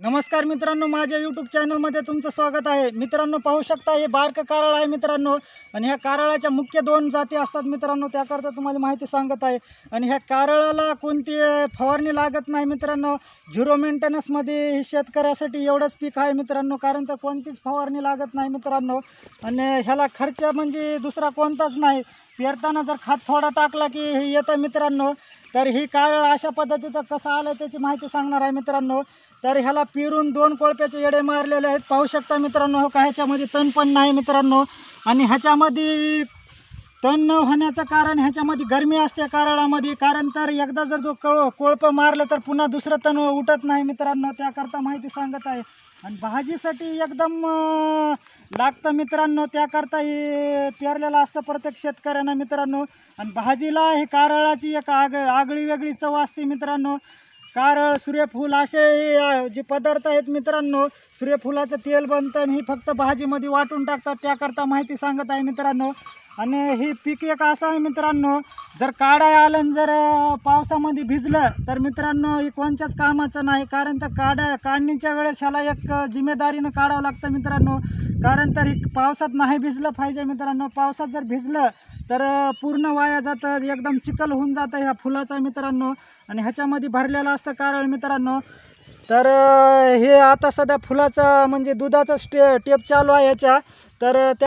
नमस्कार मित्रांनो माझ्या यूट्यूब चॅनलमध्ये तुमचं स्वागत आहे. मित्रांनो पाहू शकता हे बारकं कारळ आहे मित्रांनो. आणि ह्या कारळाच्या मुख्य दोन जाती असतात मित्रांनो त्याकरता तुम्हाला माहिती सांगत आहे. आणि ह्या कारळाला कोणती फवारणी लागत नाही मित्रांनो. झिरो मेंटेनन्समध्ये हे शेतकऱ्यासाठी एवढंच पीक आहे मित्रांनो कारण तर कोणतीच फवारणी लागत नाही मित्रांनो. आणि ह्याला खर्च म्हणजे दुसरा कोणताच नाही. पेरताना जर खात थोडा टाकला की हे येतं मित्रांनो तर ही काळ अशा पद्धतीचं कसं आलं त्याची माहिती सांगणार आहे मित्रांनो. तर ह्याला पिरून दोन कोळप्याचे येडे मारलेले आहेत. पाहू शकता मित्रांनो हो का? ह्याच्यामध्ये तण पण नाही मित्रांनो. आणि ह्याच्यामध्ये तण न होण्याचं कारण ह्याच्यामध्ये गरमी असते कारळामध्ये. कारण तर एकदा जर जो कळ कोळपं मारलं तर पुन्हा दुसरं तण उठत नाही मित्रांनो. त्याकरता माहिती सांगत आहे. आणि भाजीसाठी एकदम लागतं मित्रांनो. त्याकरता हे पेरलेलं असतं प्रत्येक शेतकऱ्यांना मित्रांनो. आणि भाजीला हे कारळाची एक आग आगळी वेगळी चव असते मित्रांनो. कारळ सूर्यफूल असे जे पदार्थ आहेत मित्रांनो सूर्यफुलाचं तेल बनतं आणि ही फक्त भाजीमध्ये वाटून टाकतात त्याकरता माहिती सांगत आहे मित्रांनो. आणि ही पीक एक असं आहे मित्रांनो जर काढाय आलं जर पावसामध्ये भिजलं तर मित्रांनो हे कोणत्याच कामाचं नाही कारण तर काढा काढणीच्या वेळेस ह्याला एक जिम्मेदारीनं काढावं लागतं मित्रांनो. कारण तर पावसात नाही भिजलं पाहिजे मित्रांनो. पावसात जर भिजलं तर पूर्ण वाया जातं एकदम चिखल होऊन जातं ह्या फुलाचा मित्रांनो. आणि ह्याच्यामध्ये भरलेलं असतं कारण मित्रांनो. तर हे आता सध्या फुलाचं म्हणजे दुधाचं स्टे टेप चालू आहे ह्याच्या तर त्या